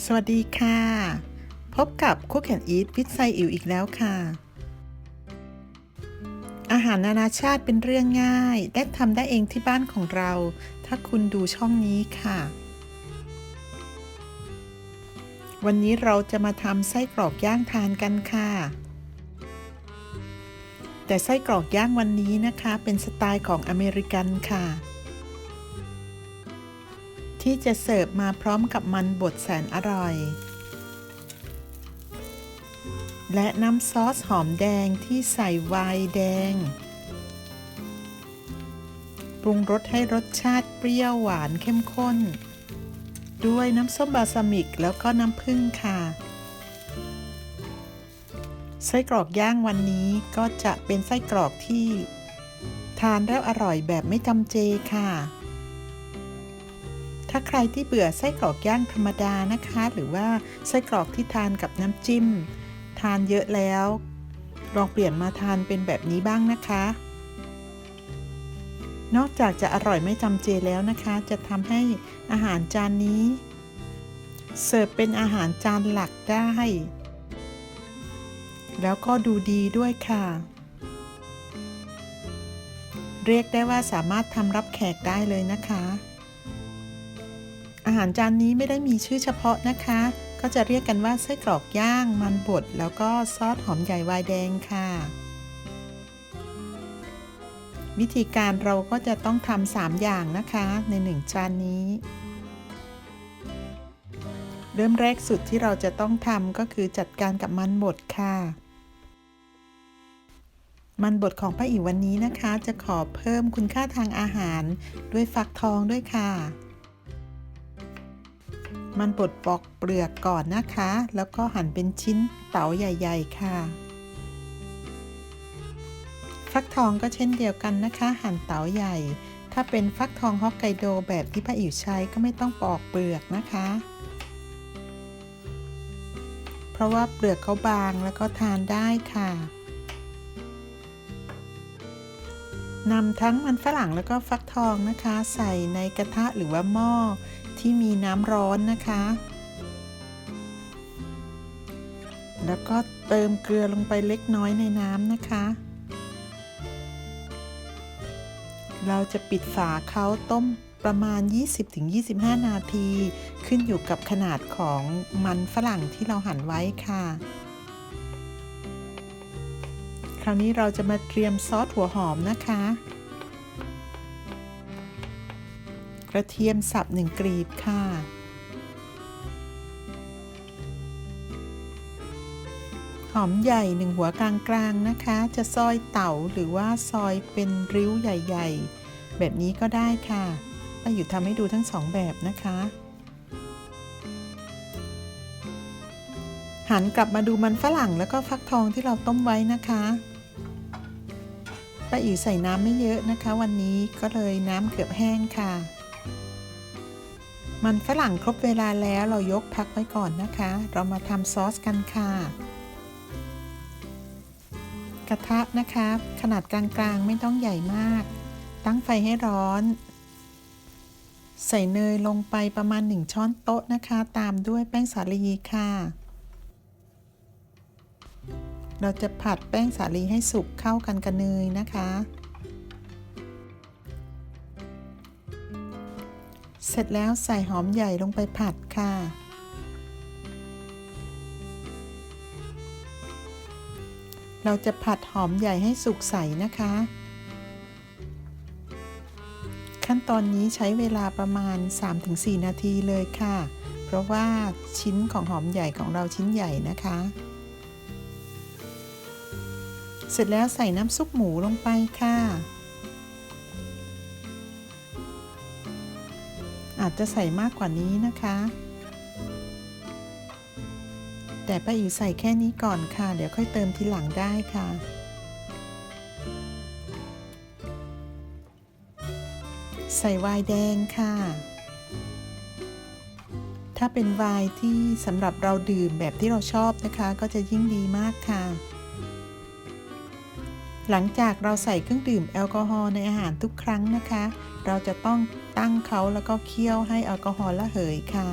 สวัสดีค่ะ พบกับ Cook and Eat วิทไซอิ๋วอีกแล้วค่ะ อาหารนานาชาติเป็นเรื่องง่าย และทำได้เองที่บ้านของเรา ถ้าคุณดูช่องนี้ค่ะ วันนี้เราจะมาทำไส้กรอกย่างทานกันค่ะ แต่ไส้กรอกย่างวันนี้นะคะ เป็นสไตล์ของอเมริกันค่ะ ที่จะเสิร์ฟมาพร้อมกับมันบดแสนอร่อย และน้ำซอสหอมแดงที่ใส่ไวน์แดง ปรุงรสให้รสชาติเปรี้ยวหวานเข้มข้น ด้วยน้ำส้มบาซามิกแล้วก็น้ำผึ้งค่ะไส้กรอกย่างวันนี้ก็จะเป็นไส้กรอกที่ ทานแล้วอร่อยแบบไม่จำเจค่ะ ถ้าใครที่เบื่อไส้กรอกย่างธรรมดานะคะ หรือว่าไส้กรอกที่ทานกับน้ำจิ้ม ทานเยอะแล้ว ลองเปลี่ยนมาทานเป็นแบบนี้บ้างนะคะ นอกจากจะอร่อยไม่จำเจแล้วนะคะ จะทำให้อาหารจานนี้ เสิร์ฟเป็นอาหารจานหลักได้ แล้วก็ดูดีด้วยค่ะเรียกได้ว่าสามารถทำรับแขกได้เลยนะคะ อาหารจานนี้ไม่ได้มีชื่อเฉพาะนะคะ ก็จะเรียกกันว่าไส้กรอกย่าง มันบด แล้วก็ซอสหอมใหญ่วายแดงค่ะ วิธีการเราก็จะต้องทำสามอย่างนะคะ ในหนึ่งจานนี้ เริ่มแรกสุดที่เราจะต้องทำก็คือจัดการกับมันบดค่ะมันบดของป้าอิ๋ววันนี้นะคะ จะขอเพิ่มคุณค่าทางอาหารด้วยฟักทองด้วยค่ะ มันบดปอกเปลือกก่อนนะคะ แล้วก็หั่นเป็นชิ้นเต๋าใหญ่ ๆ ค่ะ ฟักทองก็เช่นเดียวกันนะคะ หั่นเต๋าใหญ่ ถ้าเป็นฟักทองฮอกไกโดแบบที่ป้าอิ๋วใช้ก็ไม่ต้องปอกเปลือกนะคะ เพราะว่าเปลือกเขาบางแล้วก็ทานได้ค่ะนำทั้งมันฝรั่งแล้วก็ฟักทองนะคะ ใส่ในกระทะหรือว่าหม้อ ที่มีน้ำร้อนนะคะ แล้วก็เติมเกลือลงไปเล็กน้อยในน้ำนะคะ เราจะปิดฝาเขาต้มประมาณ 20-25 นาที ขึ้นอยู่กับขนาดของมันฝรั่งที่เราหั่นไว้ค่ะ คราวนี้เราจะมาเตรียมซอสหัวหอมนะคะ กระเทียมสับหนึ่งกรีบค่ะ หอมใหญ่หนึ่งหัวกลางๆนะคะ จะซอยเต๋าหรือว่าซอยเป็นริ้วใหญ่ๆ แบบนี้ก็ได้ค่ะป้าอยู่ทำให้ดูทั้งสองแบบนะคะ หันกลับมาดูมันฝรั่งแล้วก็ฟักทองที่เราต้มไว้นะคะป้าอิ๋วใส่น้ำไม่เยอะนะคะ วันนี้ก็เลยน้ำเกือบแห้งค่ะ มันฝรั่งครบเวลาแล้วเรายกพักไว้ก่อนนะคะ เรามาทำซอสกันค่ะ กระทะนะคะ ขนาดกลางๆไม่ต้องใหญ่มาก ตั้งไฟให้ร้อน ใส่เนยลงไปประมาณ 1 ช้อนโต๊ะนะคะ ตามด้วยแป้งสาลีค่ะ เราจะผัดแป้งสาลีให้สุกเข้ากันกับเนยนะคะ เสร็จแล้วใส่หอมใหญ่ลงไปผัดค่ะ เราจะผัดหอมใหญ่ให้สุกใสนะคะ ขั้นตอนนี้ใช้เวลาประมาณ 3-4 นาทีเลยค่ะ เพราะว่าชิ้นของหอมใหญ่ของเราชิ้นใหญ่นะคะ เสร็จแล้วใส่น้ำซุปหมูลงไปค่ะ อาจจะใส่มากกว่านี้นะคะ แต่ป้าอิ๋วใส่แค่นี้ก่อนค่ะ เดี๋ยวค่อยเติมทีหลังได้ค่ะ ใส่วน์แดงค่ะ ถ้าเป็นวน์ที่สำหรับเราดื่มแบบที่เราชอบนะคะ ก็จะยิ่งดีมากค่ะหลังจากเราใส่เครื่องดื่มแอลกอฮอล์ในอาหารทุกครั้งนะคะ เราจะต้อง ตั้งเขาแล้วก็เคี่ยวให้แอลกอฮอล์ระเหยค่ะ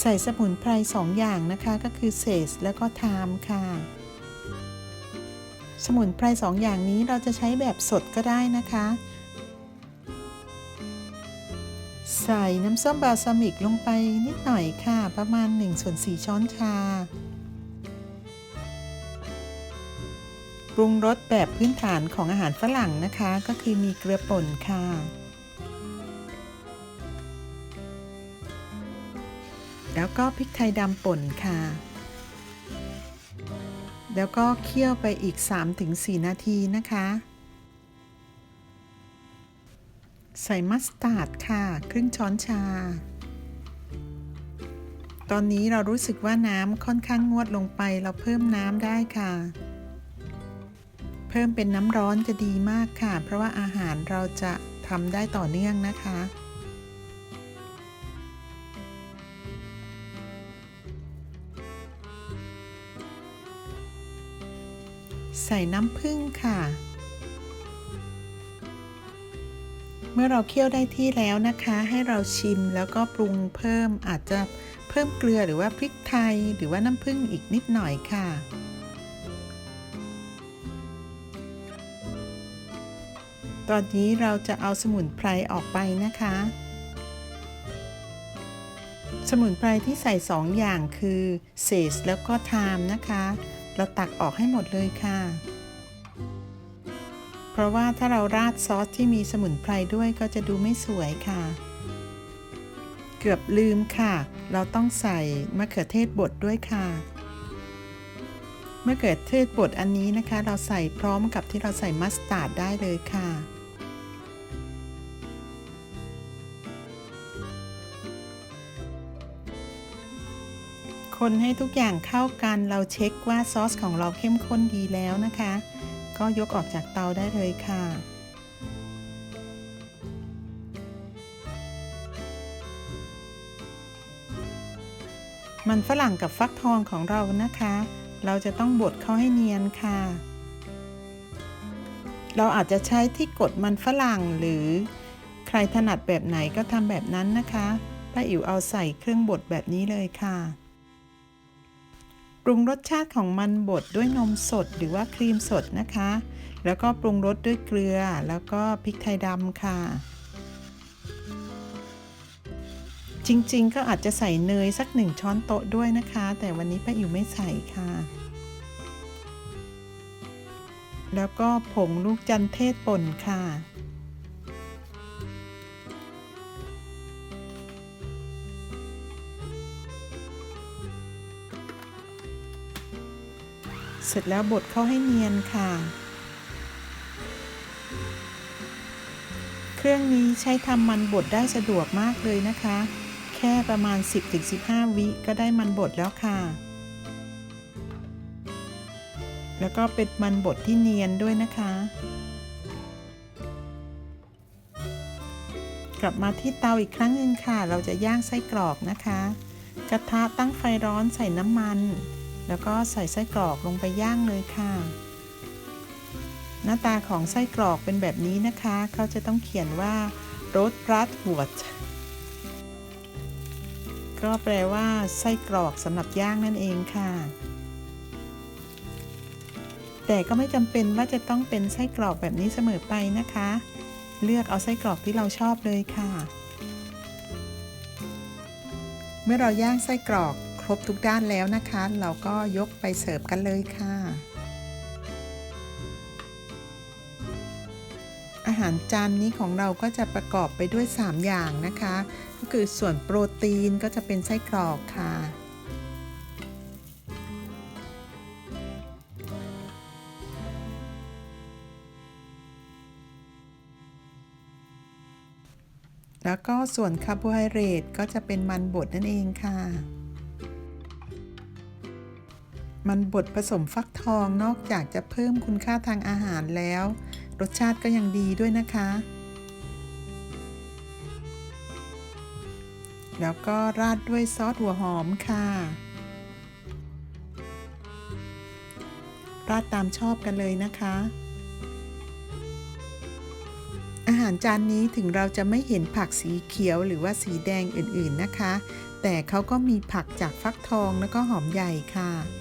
ใส่สมุนไพรสองอย่างนะคะก็คือเซสแล้วก็ไทม์ค่ะ สมุนไพรสองอย่างนี้เราจะใช้แบบสดก็ได้นะคะ ใส่น้ำส้มบาซามิกลงไปนิดหน่อยค่ะ ประมาณ1ส่วน4ช้อนชาปรุงรสแบบพื้นฐานของอาหารฝรั่งนะคะ ก็คือมีเกลือป่นค่ะ แล้วก็พริกไทยดำป่นค่ะ แล้วก็เคี่ยวไปอีก 3-4 นาทีนะคะ ใส่มัสตาร์ดค่ะ ครึ่งช้อนชา ตอนนี้เรารู้สึกว่าน้ำค่อนข้างงวดลงไป เราเพิ่มน้ำได้ค่ะ เพิ่มเป็นน้ำร้อนจะดีมากค่ะ เพราะว่าอาหารเราจะทำได้ต่อเนื่องนะคะ ใส่น้ำผึ้งค่ะ เมื่อเราเคี่ยวได้ที่แล้วนะคะ ให้เราชิมแล้วก็ปรุงเพิ่มอาจจะเพิ่มเกลือหรือว่าพริกไทยหรือว่าน้ำผึ้งอีกนิดหน่อยค่ะตอนนี้เราจะเอาสมุนไพรออกไปนะคะ สมุนไพรที่ใส่สองอย่างคือเซสแล้วก็ไทม์นะคะ เราตักออกให้หมดเลยค่ะ เพราะว่าถ้าเราราดซอสที่มีสมุนไพรด้วยก็จะดูไม่สวยค่ะ เกือบลืมค่ะ เราต้องใส่มะเขือเทศบดด้วยค่ะมะเขือเทศบดอันนี้นะคะ เราใส่พร้อมกับที่เราใส่มัสตาร์ดได้เลยค่ะ คนให้ทุกอย่างเข้ากันเราเช็คว่าซอสของเราเข้มข้นดีแล้วนะคะ ก็ยกออกจากเตาได้เลยค่ะ มันฝรั่งกับฟักทองของเรานะคะ เราจะต้องบดเข้าให้เนียนค่ะ เราอาจจะใช้ที่กดมันฝรั่งหรือใครถนัดแบบไหนก็ทำแบบนั้นนะคะป้าอิ๋วเอาใส่เครื่องบดแบบนี้เลยค่ะ รุงรสชาติของมันบดด้วยนมสดหรือว่าครีมสดนะคะ แล้วก็ปรุงรสด้วยเกลือแล้วก็พริกไทยดำค่ะ จริงๆ ก็อาจจะใส่เนยสักหนึ่งช้อนโต๊ะด้วยนะคะ แต่วันนี้ป้าอิ๋วไม่ใส่ค่ะ แล้วก็ผงลูกจันเทศป่นค่ะ เสร็จแล้วบดเข้าให้เนียนค่ะ เครื่องนี้ใช้ทำมันบดได้สะดวกมากเลยนะคะ แค่ประมาณ 10-15 วิก็ได้มันบดแล้วค่ะ แล้วก็เป็นมันบดที่เนียนด้วยนะคะ กลับมาที่เตาอีกครั้งหนึ่งค่ะ เราจะย่างไส้กรอกนะคะ กระทะตั้งไฟร้อนใส่น้ำมัน แล้วก็ใส่ไส้กรอกลงไปย่างเลยค่ะ หน้าตาของไส้กรอกเป็นแบบนี้นะคะ เขาจะต้องเขียนว่าโรสรัดหัวก็แปลว่าไส้กรอกสำหรับย่างนั่นเองค่ะ แต่ก็ไม่จำเป็นว่าจะต้องเป็นไส้กรอกแบบนี้เสมอไปนะคะ เลือกเอาไส้กรอกที่เราชอบเลยค่ะ เมื่อเราย่างไส้กรอก รบทุกด้านแล้วนะคะ เราก็ยกไปเสิร์ฟกันเลยค่ะ อาหารจานนี้ของเราก็จะประกอบไปด้วย 3 อย่างนะคะ ก็คือส่วนโปรตีนก็จะเป็นไส้กรอกค่ะแล้วก็ส่วนคาร์โบไฮเดรตก็จะเป็นมันบดนั่นเองค่ะ มันบดผสมฟักทองนอกจากจะเพิ่มคุณค่าทางอาหารแล้ว รสชาติก็ยังดีด้วยนะคะ แล้วก็ราดด้วยซอสหัวหอมค่ะ ราดตามชอบกันเลยนะคะ อาหารจานนี้ถึงเราจะไม่เห็นผักสีเขียวหรือว่าสีแดงอื่นๆนะคะ แต่เขาก็มีผักจากฟักทองแล้วก็หอมใหญ่ค่ะ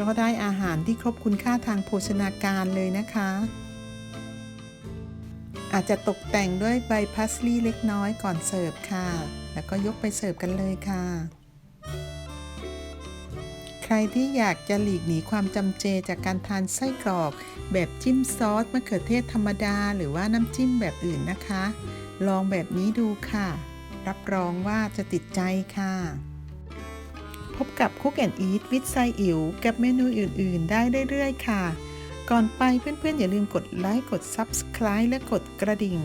ก็ได้อาหารที่ครบคุณค่าทางโภชนาการเลยนะคะ อาจจะตกแต่งด้วยใบพาสลีย์เล็กน้อยก่อนเสิร์ฟค่ะ แล้วก็ยกไปเสิร์ฟกันเลยค่ะ ใครที่อยากจะหลีกหนีความจำเจจากการทานไส้กรอกแบบจิ้มซอสมะเขือเทศธรรมดา หรือว่าน้ำจิ้มแบบอื่นนะคะ ลองแบบนี้ดูค่ะ รับรองว่าจะติดใจค่ะ พบกับ Cook and Eat with ไซอิ๋วกับเมนูอื่น ๆ ได้เรื่อย ๆ ค่ะ ก่อนไปเพื่อน ๆ อย่าลืมกดไลค์ กด Subscribe และกดกระดิ่ง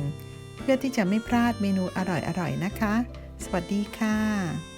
เพื่อที่จะไม่พลาดเมนูอร่อย ๆ นะคะ สวัสดีค่ะ